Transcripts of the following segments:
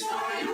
is for you.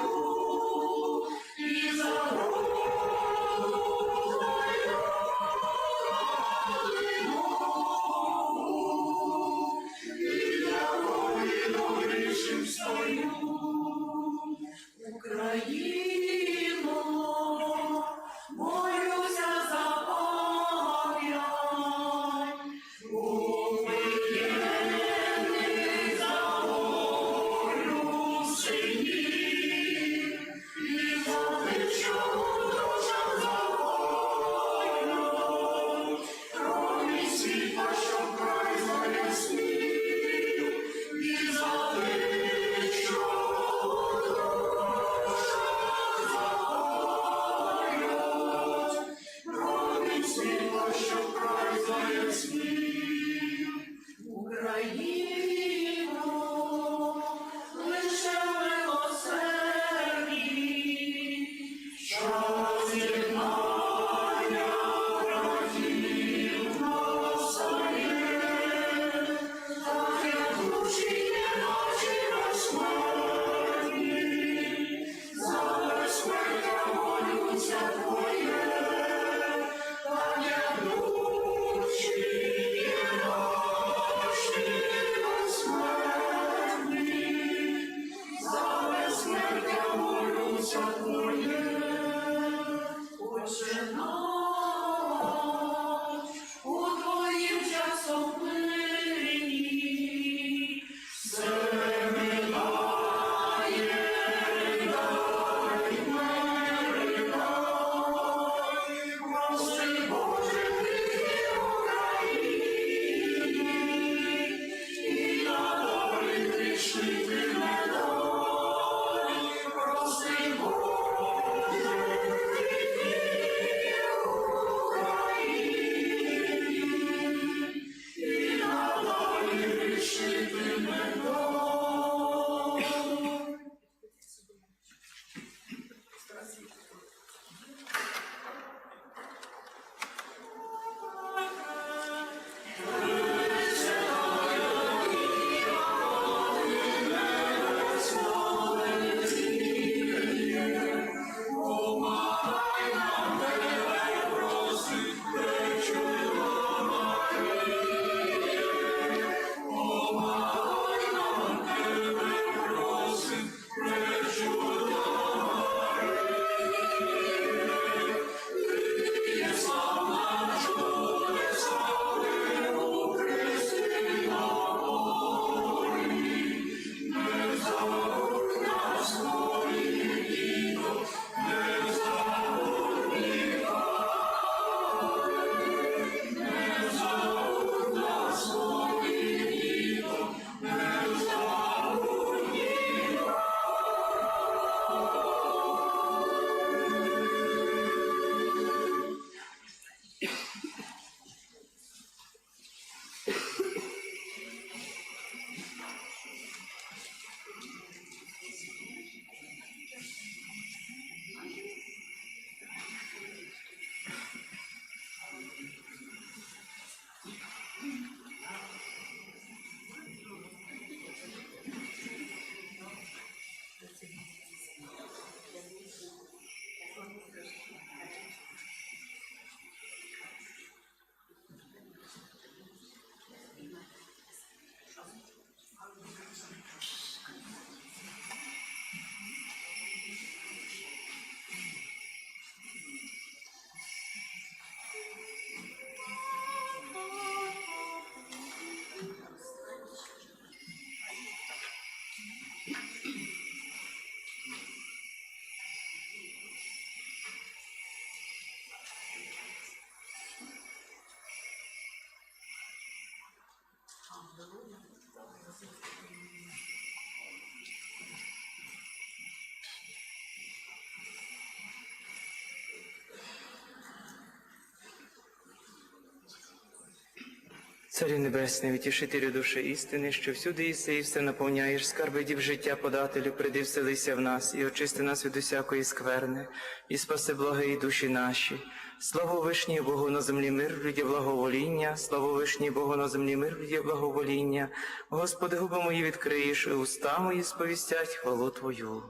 Царю Небесний, утішителю душі істини, що всюди єси і все наповняєш, скарби дів життя подателю, приди вселися в нас і очисти нас від усякої скверни, і спаси благої душі наші. Слава вишній Богу на землі, мир, людя благовоління, слава вишній Богу на землі, мир, людя благовоління, Господи, губи мої відкриєш, і уста мої сповістять хвалу Твою.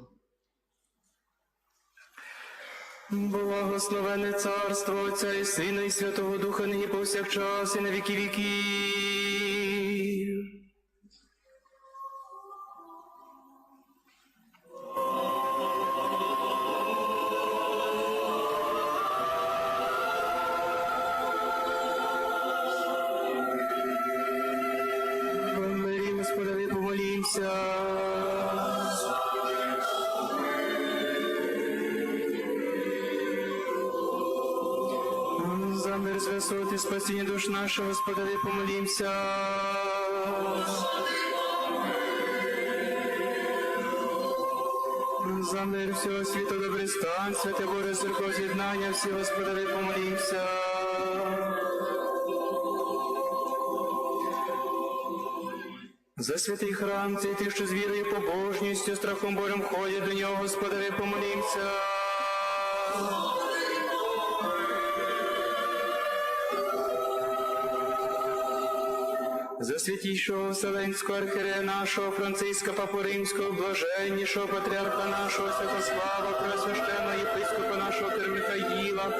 Благословене царство Отця і Сина, і Святого Духа, нині повсякчас, і на віки віків. З і спасіння душ наших, Господи, помолімся. За мир всього світу, добрий стан, святе Боже, церков з'єднання, всі, Господи, помолімся. За святий храм, цей тих, що з вірою, побожністю, страхом Божим ходять до нього, Господи, помолімся. Святійшого Вселенського архірея нашого Франциска Папу Римського, блаженнішого патріарха нашого Святослава, Преосвященного єпископа нашого Кир Михаїла,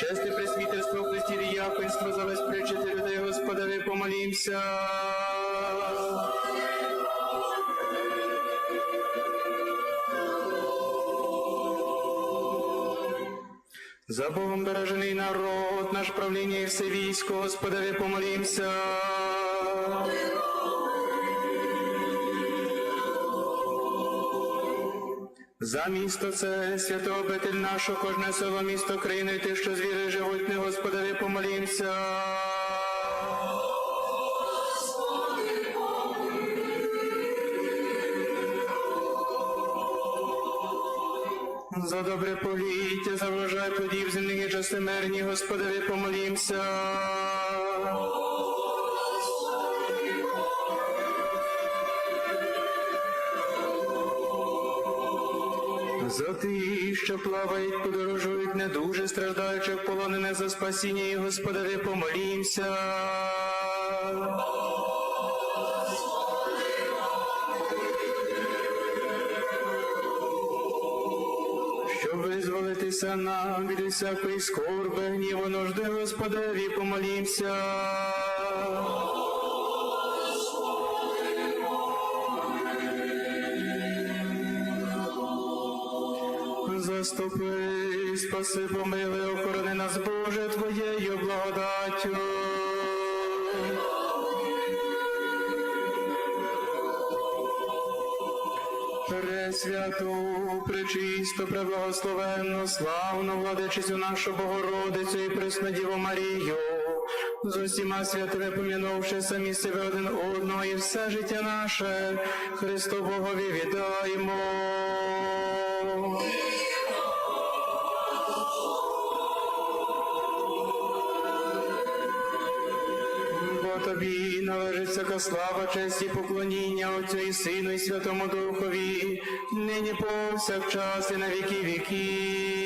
чесне пресвітерство в Христі діяконство, за весь причити людей, Господи, помолімся. За Богом бережений народ, наш правління і все військо, Господи, помолімся. За місто це святого обитель нашого, кожне село, місто країни, і тих, що з віри живуть, не Господи, помолімся. За добре поліття, за врожай плодів земних і часимерні, Господи, помолімся. За ті, що плавають, подорожують, не дуже страждаючих, полонене за спасіння, і Господи, помолімся. Щоб визволитися нам від усякої скорби, гніву нужди, Господеві, помолімся. Заступи, спаси, помили, охорони нас, Боже, Твоєю благодаттю. Пресвяту, пречисто, преблагословенну, славну владичицю нашу Богородицю і Преснодіву Марію, з усіма святими помінувши самі себе один одного і все життя наше, Христу Богові віддаємо. Слава, честь і поклоніння Отцю і Сину, і Святому Духові, нині повсякчас і на віки віків.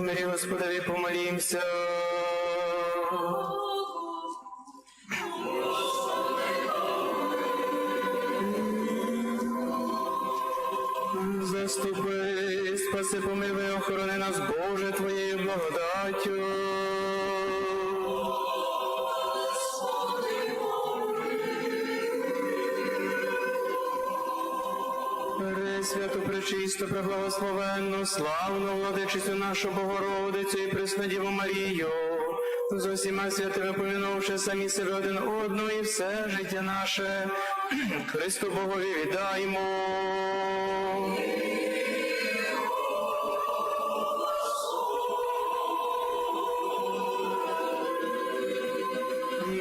В мирі Господові помолімся. Заступи, спаси, помилуй, охорони нас, Боже, Твоєю благодаттю. Пречисту, преблагословенну, славну владичицю нашу Богородицю і Преснодіву Марію, з усіма святими помінувши самі себе один одного і все життя наше Христу Богові віддаймо.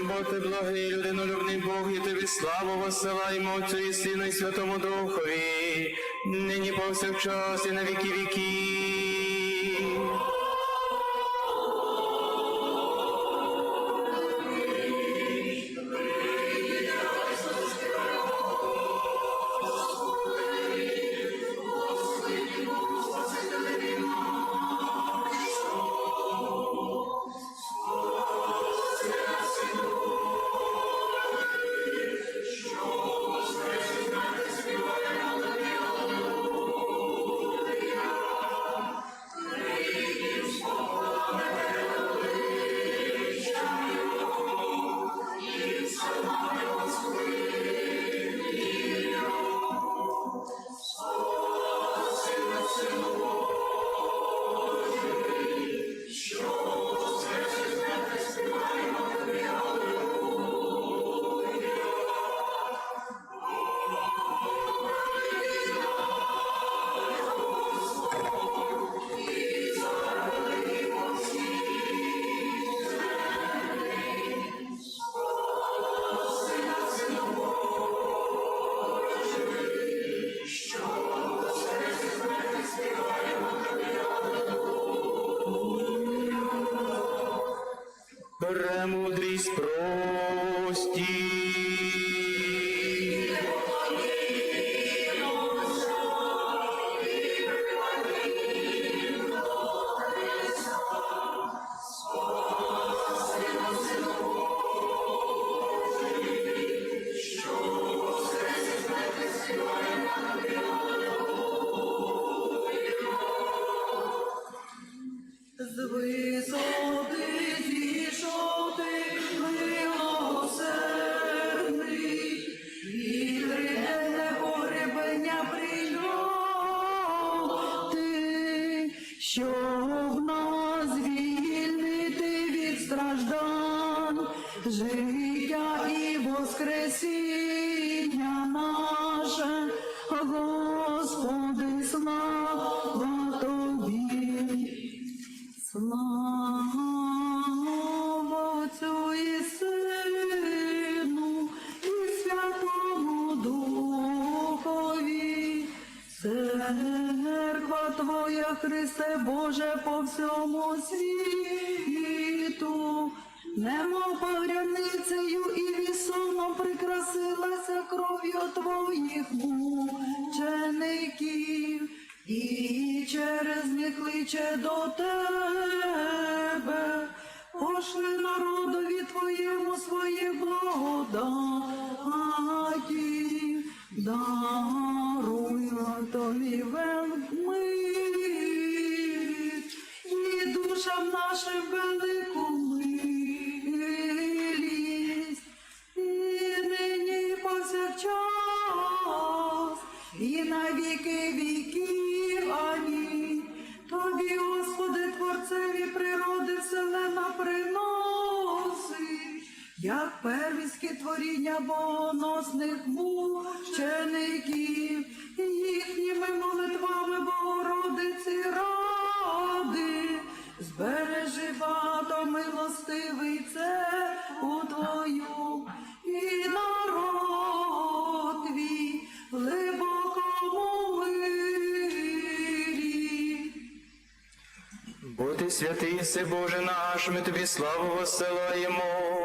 Бо ти благий, людинолюбний Бог, і тобі славу посилаємо Отцю і Сину і Святому Духові, нині повсякчас і на віки віків. Життя і воскресіння наше, Господи, слава Тобі. Слава Отцю і Сину і Святому Духові, церква Твоя, Христе Боже, по всьому немов погряницею і вісоном прикрасилася кров'ю Твоїх мучеників. І через них кличе до тебе, пошли народові твоєму свої благодаті, даруй тобі велмить, і душам нашим велику творіння богоносних мучеників, і їхніми молитвами Богородиці ради, збережи багато милостивий церкву Твою і народ твій глибокому мирі. Бо ти святий Боже наш, ми тобі славу воссилаємо,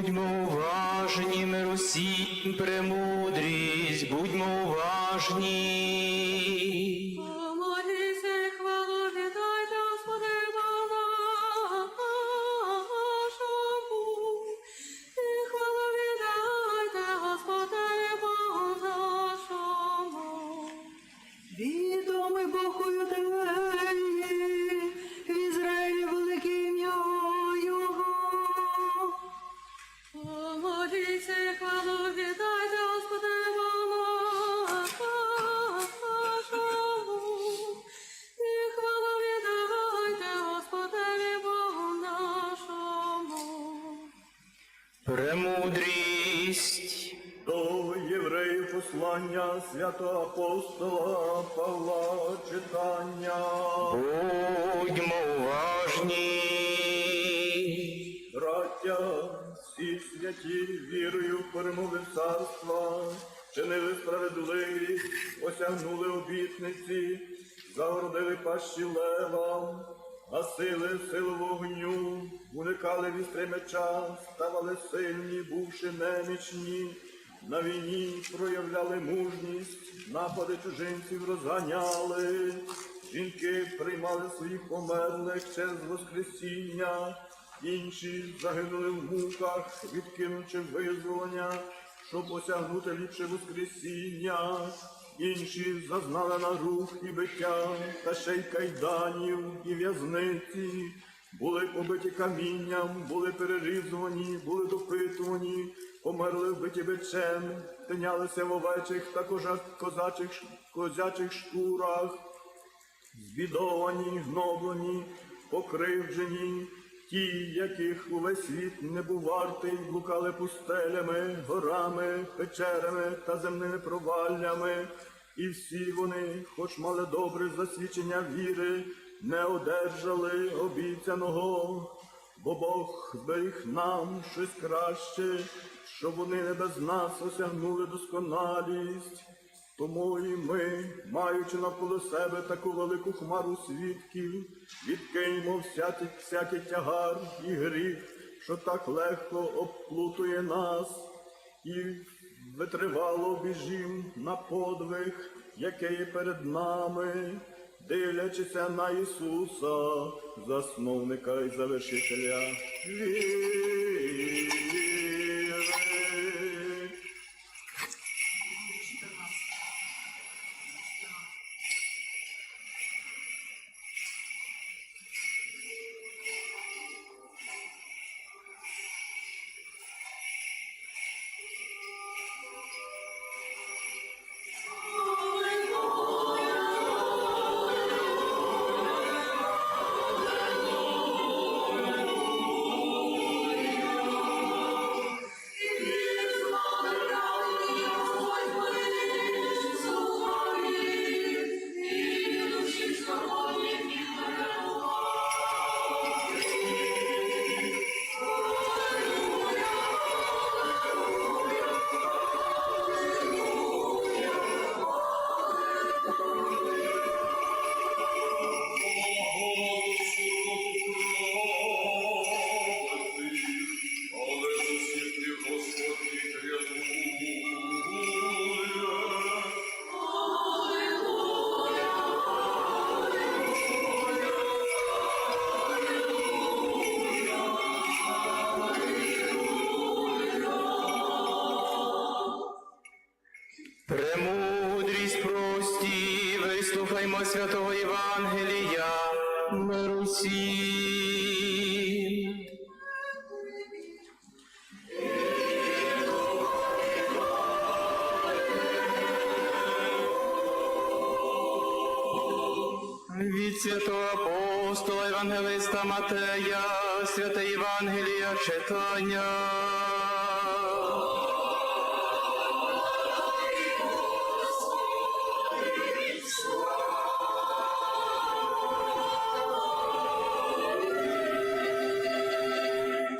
будьмо уважні, ми русі, премудрість, будьмо уважні. Премудрість. До євреїв послання святого апостола Павла читання. Будьмо уважні. Браття, всі святі вірою перемогли царства, чинили справедливість, осягнули обітниці, загородили пащі левам, гасили силу вогню, уникали вістри меча, ставали сильні, бувши немічні. На війні проявляли мужність, напади чужинців розганяли, жінки приймали своїх померлих через Воскресіння, інші загинули в муках, відкинувши визволення, щоб осягнути ліпше Воскресіння, інші зазнали на рух і биття, та ще й кайданів і в'язниці. Були побиті камінням, були перерізувані, були допитувані, померли вбиті бичем, тинялися в овечих та козачих, козячих шкурах, збідовані, гноблені, покривджені, ті, яких увесь світ не був вартий, блукали пустелями, горами, печерами та земними проваллями, і всі вони, хоч мали добре засвідчення віри, не одержали обіцяного, бо Бог зберіг нам щось краще, щоб вони не без нас осягнули досконалість. Тому і ми, маючи навколо себе таку велику хмару свідків, відкиньмо всякий, всякий тягар і гріх, що так легко обплутує нас, і витривало біжім на подвиг, який перед нами, дивлячися на Ісуса, засновника і завершителя віри. Від святого апостола Євангелиста Матея, святе Євангелія читання.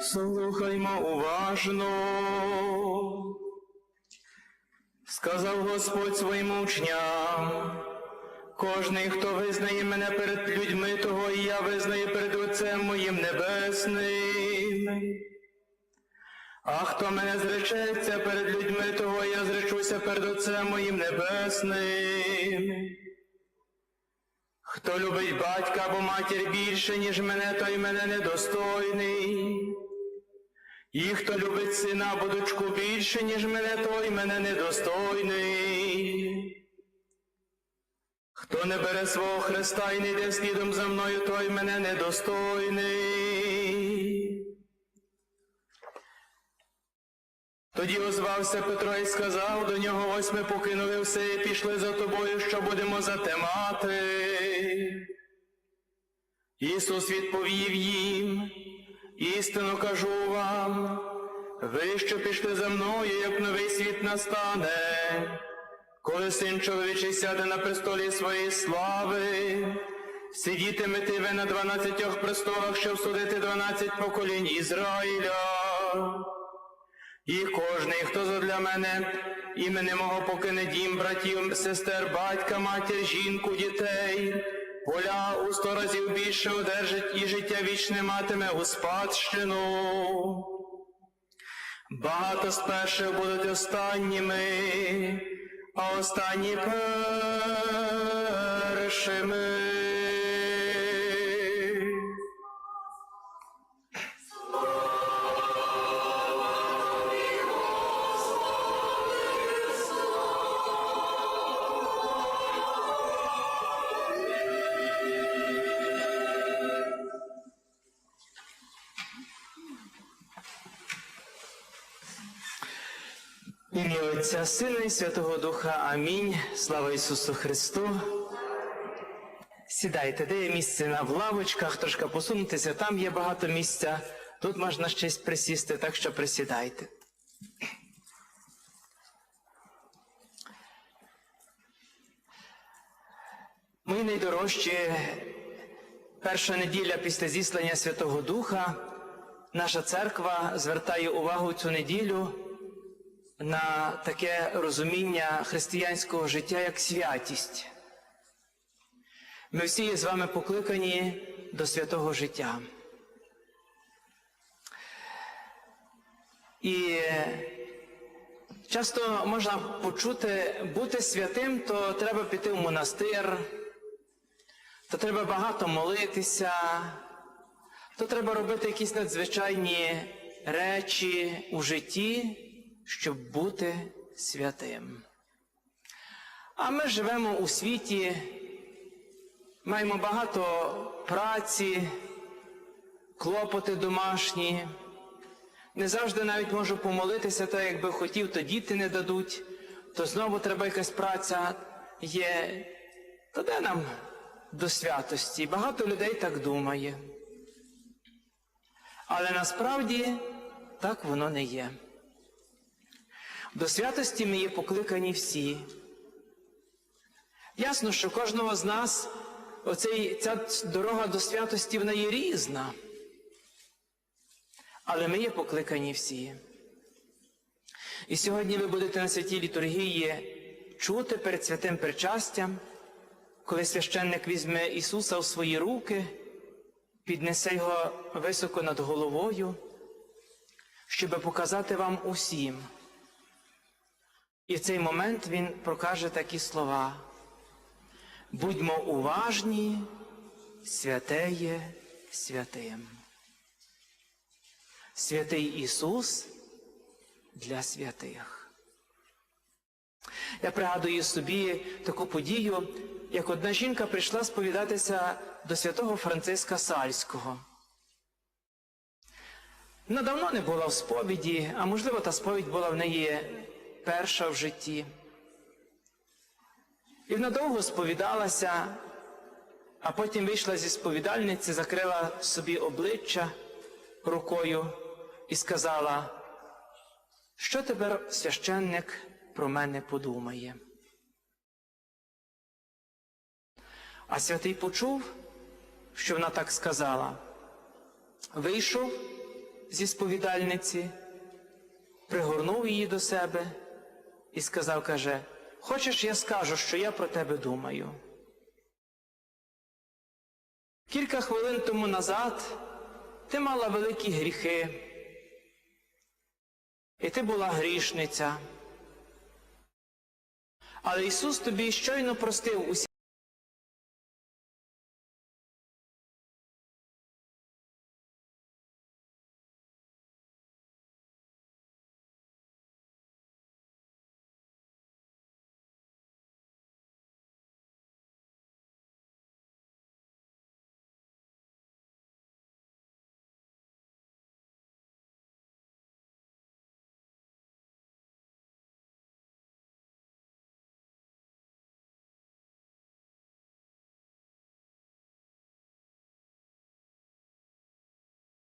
Слухаймо уважно. Кожний, хто визнає мене перед людьми, того і я визнаю перед Отцем моїм Небесним. А хто мене зречеться перед людьми, того я зречуся перед Отцем моїм небесним. Хто любить батька або матір більше, ніж мене, той мене недостойний. І хто любить сина або дочку більше, ніж мене, той мене недостойний. Хто не бере свого Христа і не йде слідом за мною, той мене недостойний. Тоді озвався Петро і сказав до нього, ось ми покинули все і пішли за тобою, що будемо затемати. Ісус відповів їм, істину кажу вам, ви, що пішли за мною, як новий світ настане, коли син чоловічий сяде на престолі своєї слави, сидітимете ви на дванадцятьох престолах, щоб судити дванадцять поколінь Ізраїля. І кожний, хто задля мене імені мого покине дім, братів, сестер, батька, матір, жінку, дітей, поля у сто разів більше одержить і життя вічне матиме у спадщину. Багато з перших будуть останніми, останні першими. Отця, Сина і Святого Духа. Амінь. Слава Ісусу Христу. Сідайте, де є місце на в лавочках, трошки посунутися, там є багато місця. Тут можна щось присісти, так що присідайте. Мої найдорожчі, перша неділя після зіслання Святого Духа, наша церква звертає увагу цю неділю на таке розуміння християнського життя як святість. Ми всі з вами покликані до святого життя. І часто можна почути, бути святим, то треба піти в монастир, то треба багато молитися, то треба робити якісь надзвичайні речі у житті, щоб бути святим. А ми живемо у світі, маємо багато праці, клопоти домашні. Не завжди навіть можу помолитися, так як би хотів, то діти не дадуть, то знову треба якась праця є. То де нам до святості? Багато людей так думає. Але насправді так воно не є. До святості ми є покликані всі. Ясно, що кожного з нас оцей, ця дорога до святості вона є різна. Але ми є покликані всі. І сьогодні ви будете на святій літургії чути перед святим причастям, коли священник візьме Ісуса в свої руки, піднесе його високо над головою, щоб показати вам усім. І в цей момент він прокаже такі слова. Будьмо уважні, святе є святим. Святий Ісус для святих. Я пригадую собі таку подію, як одна жінка прийшла сповідатися до святого Франциска Сальського. Вона давно не була в сповіді, а можливо, та сповідь була в неї перша в житті. І вона довго сповідалася, а потім вийшла зі сповідальниці, закрила собі обличчя рукою і сказала, що тепер священник про мене подумає. А святий почув, що вона так сказала. Вийшов зі сповідальниці, пригорнув її до себе і сказав, каже, хочеш, я скажу, що я про тебе думаю. Кілька хвилин тому назад ти мала великі гріхи. і ти була грішниця. Але Ісус тобі щойно простив усі